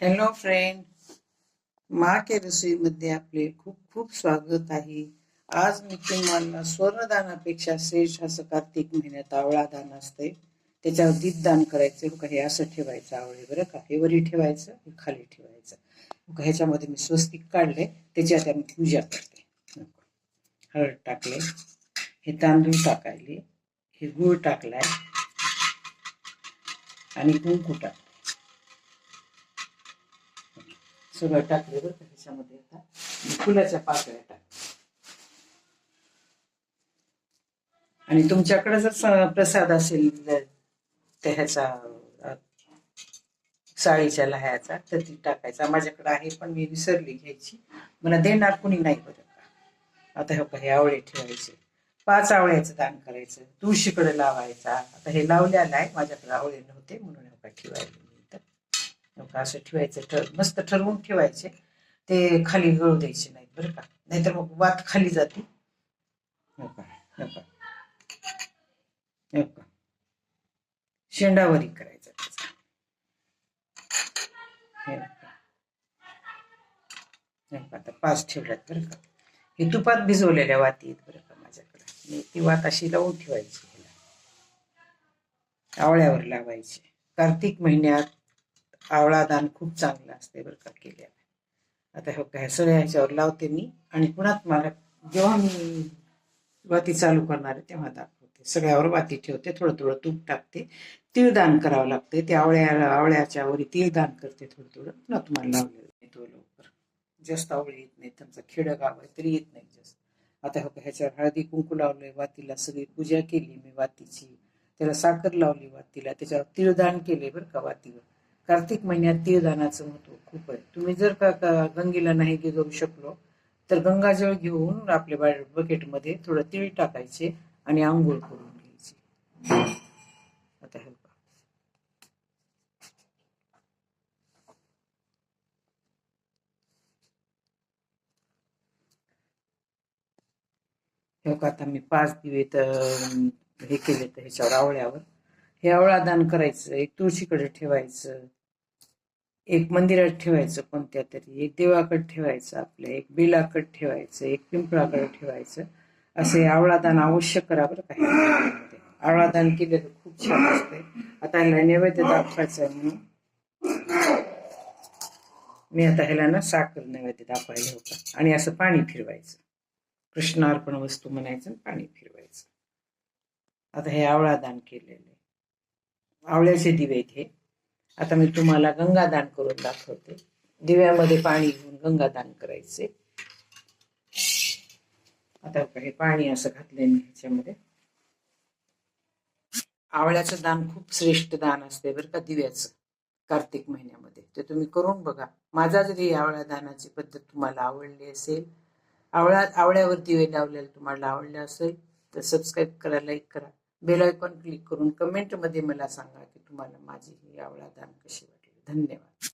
Hello friend मा के रसोईमध्ये आपले खूप खूप स्वागत आहे. आज मी तुम्हाला स्वर्णदानापेक्षा श्रेष्ठ असं कार्तिक महिन्यात आवळा दान असते त्याच्यावर दीपदान करायचं का हे असं ठेवायचं आवळे बरं का. हे वरी ठेवायचं हे खाली ठेवायचं. का ह्याच्यामध्ये मी स्वस्तिक काढले त्याची आता मी पूजा करते. हळद टाकले हे तांदूळ टाकायले. हे गूळ टाकलाय. आणि कुंकू टाकले सगळं टाकले बरं का ह्याच्यामध्ये आता. फुलाच्या पाकळ्या टाक आणि तुमच्याकडे जर प्रसाद असेल त्या ह्याचा साळीच्या लह्याचा तर ती टाकायचा. माझ्याकडे आहे पण मी विसरली घ्यायची. मला देणार कुणी नाही बरं का. आता हे हे आवळे ठेवायचे. पाच आवळ्याचं दान करायचं. तुळशीकडे लावायचा. आता हे लावलेलं आहे. माझ्याकडे आवळे नव्हते म्हणून हे ठेवायला. बघा, असं ठेवायचं ठर मस्त ठरवून ठेवायचे. ते खाली गळू द्यायचे नाहीत बरं का. नाहीतर मग वात खाली जाते. हो का? हो का? हो का? शेंडावरी करायचा त्याचा. आता पाच ठेवल्यात बरं का. हे तुपात भिजवलेल्या वाती आहेत बरं का माझ्याकडे. मी ती वात अशी लावून ठेवायची ह्याला. आवळ्यावर लावायची. कार्तिक महिन्यात आवळा दान खूप चांगलं असते बरं का केल्या आता हे काय सगळ्या ह्याच्यावर लावते मी आणि पुन्हा मला जेव्हा मी वाती चालू करणार आहे तेव्हा दाखवते. सगळ्यावर वाती ठेवते थोडं थोडं तूप टाकते. तीळ दान करावं लागते ते आवळ्या आवळ्याच्या वरी तीळ दान करते थोडं थोडं. पुन्हा तुम्हाला लावलेलं येतो तो लवकर. जास्त आवळ येत नाही तुमचं खेडगाव आहे तरी येत नाही जास्त. आता हो ह्याच्यावर हळदी कुंकू लावलंय वातीला. सगळी पूजा केली मी वातीची. त्याला साखर लावली वातीला. त्याच्यावर तिळदान केले बरं का वातीवर. कार्तिक महिन्यात तीळदानाचं महत्त्व खूप आहे. तुम्ही जर का का गंगेला नाही जाऊ शकलो तर गंगाजळ घेऊन आपल्या बकेटमध्ये थोडं तीळ टाकायचे आणि आंघोळ करून घ्यायची. आता हे आता मी पाच दिवे तर हे केले तर ह्याच्यावर आवळ्यावर. हे आवळा दान करायचं एक तुळशीकडे ठेवायचं एक मंदिरात ठेवायचं कोणत्या तरी एक देवाकडे ठेवायचं आपल्या एक बेलाकडे ठेवायचं एक पिंपळाकडे ठेवायचं. असे आवळादान अवश्य करा बरं काही आवळादान केलेलं खूप छान असते आता ह्याला नैवेद्य दाखवायचं आहे म्हणून. मी आता ह्याला ना साखर नैवेद्य दाखवायला होता. आणि असं पाणी फिरवायचं. कृष्णार्पण वस्तू म्हणायचं आणि पाणी फिरवायचं. आता हे आवळादान केलेलं आहे. आवळ्याचे दिवे आहेत हे. आता मी तुम्हाला गंगादान करून दाखवते. दिव्यामध्ये पाणी घेऊन गंगादान करायचे. आता बघा, हे पाणी असं घातलंय मी ह्याच्यामध्ये. आवळ्याचं दान खूप श्रेष्ठ दान असते बरं का दिव्याचं कार्तिक महिन्यामध्ये. ते तुम्ही करून बघा. माझा जरी आवळ्या दानाची पद्धत तुम्हाला आवडली असेल आवळ्या आवळ्यावर दिवे लावलेले तुम्हाला आवडले असेल तर सबस्क्राईब करा लाईक करा. बेल आयकॉन क्लिक करून कमेंटमध्ये मला सांगा की तुम्हाला माझी ही आवळा दान कशी वाटली. धन्यवाद.